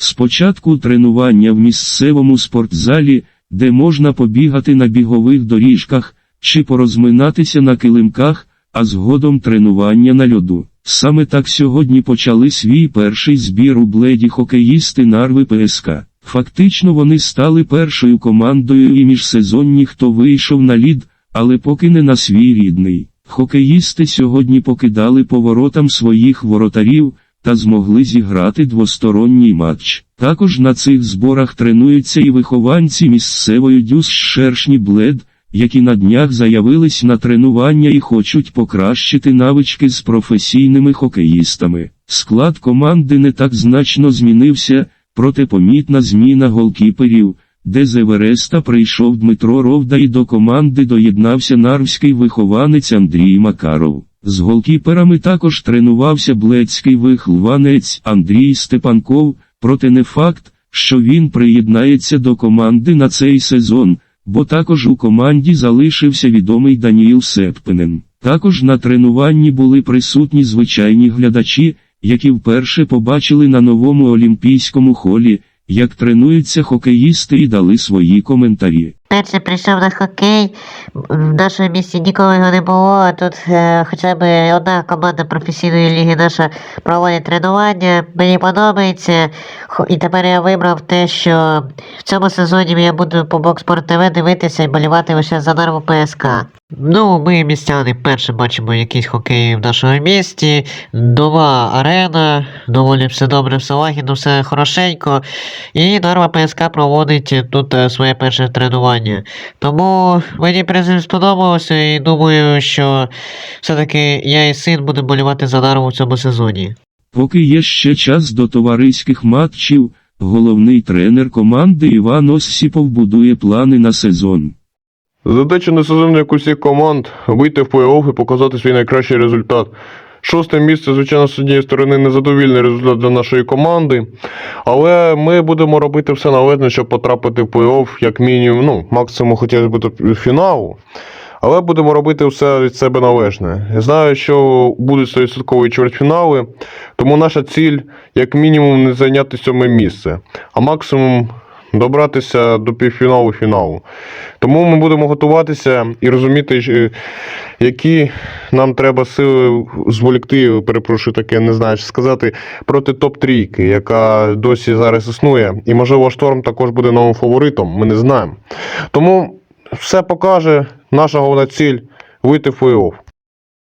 Спочатку тренування в місцевому спортзалі, де можна побігати на бігових доріжках, чи порозминатися на килимках, а згодом тренування на льоду. Саме так сьогодні почали свій перший збір у бледі хокеїсти Нарви ПСК. Фактично вони стали першою командою і міжсезонні, хто вийшов на лід, але поки не на свій рідний. Хокеїсти сьогодні покидали поворотам своїх воротарів та змогли зіграти двосторонній матч. Також на цих зборах тренуються і вихованці місцевої дюс Шершні Блед, які на днях заявились на тренування і хочуть покращити навички з професійними хокеїстами. Склад команди не так значно змінився, проте помітна зміна голкіперів, де з Евереста прийшов Дмитро Ровда і до команди доєднався нарвський вихованець Андрій Макаров. З голкіперами також тренувався блецький вихованець Андрій Степанков, проте не факт, що він приєднається до команди на цей сезон, бо також у команді залишився відомий Даніїл Сеппинен. Також на тренуванні були присутні звичайні глядачі, які вперше побачили на новому олімпійському холі, як тренуються хокеїсти і дали свої коментарі. Перше прийшов на хокей, в нашому місті ніколи його не було, а тут е, хоча б одна команда професійної ліги наша проводить тренування, мені подобається. І тепер я вибрав те, що в цьому сезоні я буду по Бокспорт ТВ дивитися і болівати лише за нарву ПСК. Ну, ми містяни перше бачимо якийсь хокей в нашому місті, нова арена, доволі все добре все лагідно, все хорошенько. І Нарва ПСК проводить тут е, своє перше тренування. Тому мені призив сподобалося і думаю, що все-таки я і син будемо болівати за Нарву в цьому сезоні. Поки є ще час до товариських матчів, головний тренер команди Іван Осіпов будує плани на сезон. Задача на сезон, як усіх команд, вийти в плей-офф і показати свій найкращий результат. Шосте місце, звичайно, з однієї сторони незадовільний результат для нашої команди. Але ми будемо робити все належне, щоб потрапити в плей-офф, як мінімум, ну, максимум хотілося б до фіналу. Але будемо робити все від себе належне. Я знаю, що будуть 100% чвертьфінали, тому наша ціль, як мінімум, не зайняти сьоме місце, а максимум добратися до півфіналу фіналу. Тому ми будемо готуватися і розуміти, е, які нам треба сили зволікти, перепрошую, таке не знаю, що сказати, проти топ-трійки, яка досі зараз існує. І, можливо, шторм також буде новим фаворитом, ми не знаємо. Тому все покаже наша головна ціль вийти в плей-офф.